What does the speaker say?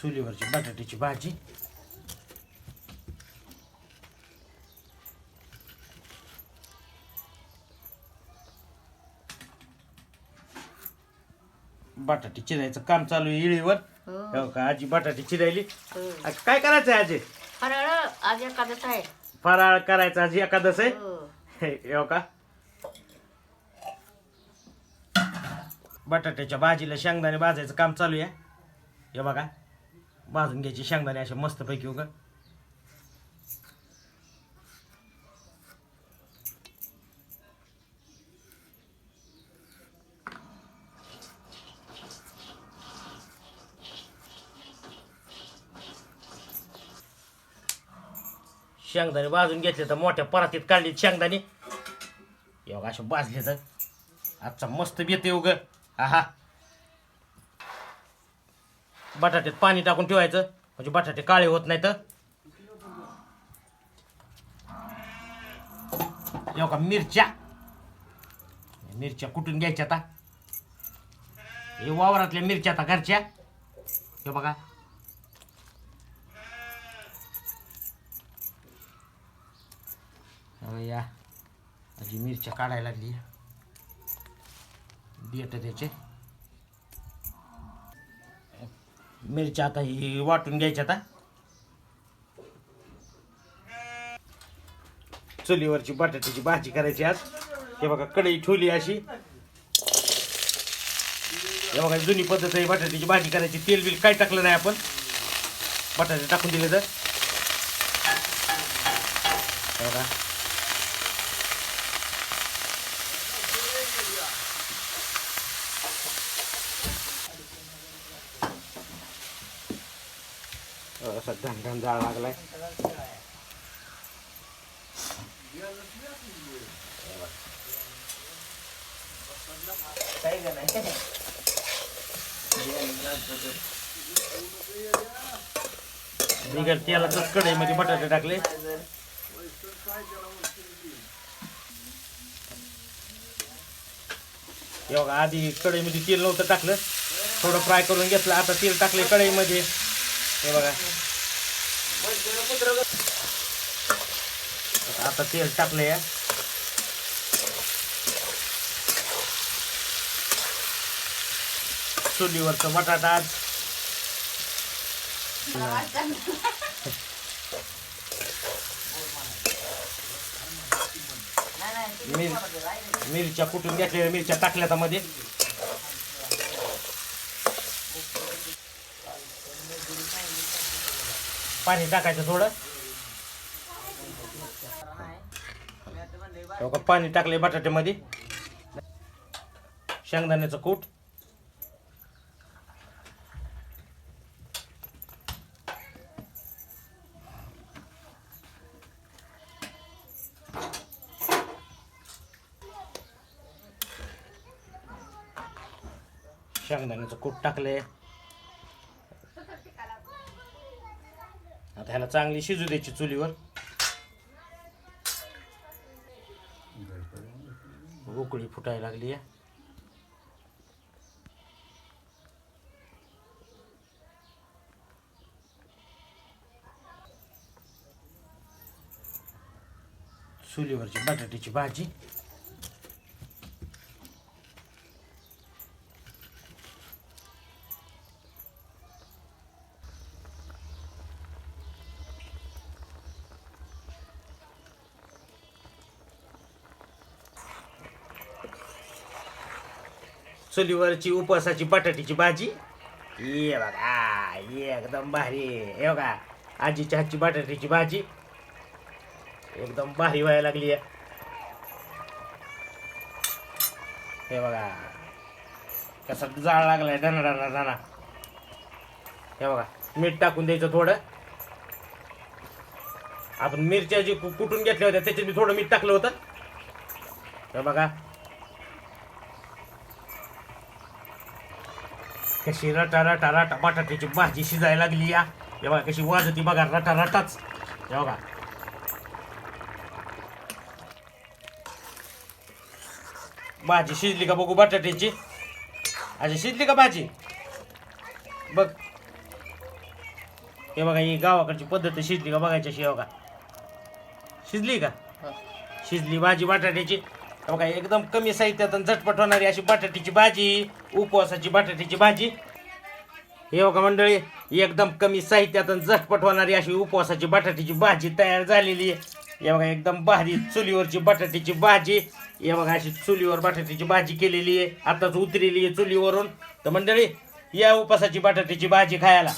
चुलीवरची बटाट्याची भाजी. बटाटे चिरायचं काम चालू आहे इळीवर. हो. हो का? आजी बटाटे चिरायली. हो. काय करायचं आहे आजी? फराळ आज एखादंच आहे. फराळ करायचा आजी एकादस आहे? हो. हे हो का? बटाट्याच्या भाजीला शेंगदाणे भाजायचं काम चालू आहे. हे बघा. भाजून घ्यायची शेंगदाणे असे मस्तपैकी उगा शेंगदाणे भाजून घेतले तर मोठ्या परातीत काढली शेंगदाणे एवढा असे भाजले तर आजचा मस्त येते उग आहा बटाट्यात पाणी टाकून ठेवायचं. म्हणजे बटाटे काळे होत नाही तर एवढा मिरच्या? मिरच्या कुठून घ्यायच्या आता? हे वावरातल्या मिरच्या आता घरच्या. हे बघा. या. मिरच्या काढायला लागली. देत त्याचे. मिरच्या आता ही वाटून घ्यायच्या आता चुलीवरची बटाट्याची भाजी करायची आज. हे बघा कढई ठेवली अशी. हे बघा जुनी पद्धत आहे बटाट्याची भाजी करायची. तेल बिल काय टाकलं नाही आपण. बटाटे टाकून दिले तर. बघा. असा धनधन घाण जाळ लागलाय निघाल तेलातच कढईमध्ये बटाटे टाकले. हे बघा आधी कढईमध्ये तेल नव्हतं टाकलं. थोडं फ्राय करून घेतलं. आता तेल टाकले कढईमध्ये. हे बघा. आता तेल टाकलं या चुलीवरचं बटाटा मिर मिरच्या कुठून घेतलेल्या मिरच्या टाकल्या मध्ये? पाणी टाकायचं थोडं. हो का पाणी टाकले बटाट्यामध्ये. शेंगदाण्याचं कूट. शेंगदाण्याचं कूट टाकले आता ह्याला चांगली शिजू द्यायची चुलीवर. उकळी फुटायला लागली आहे. चुलीवरची बटाट्याची भाजी. चुलीवरची उपवासाची बटाट्याची भाजी. ये बघा एकदम भारी. हे बघा आजीच्या हातची बटाट्याची भाजी. एकदम भारी व्हायला लागली आहे. हे बघा कसा जाळ लागलाय धना धना धना. हे बघा मीठ टाकून द्यायचं थोडं. आपण मिरच्या जी कुठून कुटून घेतल्या होत्या त्याच्यात मी थोडं मीठ टाकलं होतं. हे बघा कशी रटा रटा रटा बटाट्याची भाजी शिजायला लागली या. हे बघा कशी वाजती बघा रटा रटाच. हे बघा. भाजी शिजली का बघू बटाट्याची? अशी शिजली का भाजी? बघ. हे बघा ही गावाकडची पद्धत शिजली का बघायची अशी हे बघा. शिजली का? शिजली भाजी बटाट्याची. हे बघा एकदम कमी साहित्यात आणि झटपट होणारी अशी बटाट्याची भाजी उपवासाची बटाट्याची भाजी. हे बघा मंडळी एकदम कमी साहित्यात आणि झटपट होणारी अशी उपवासाची बटाट्याची भाजी तयार झालेली आहे. हे बघा एकदम भारी चुलीवरची बटाट्याची भाजी. हे बघा अशी चुलीवर बटाट्याची भाजी केलेली आहे. आताच उतरेली आहे चुलीवरून. तर मंडळी या उपवासाची बटाट्याची भाजी खायला.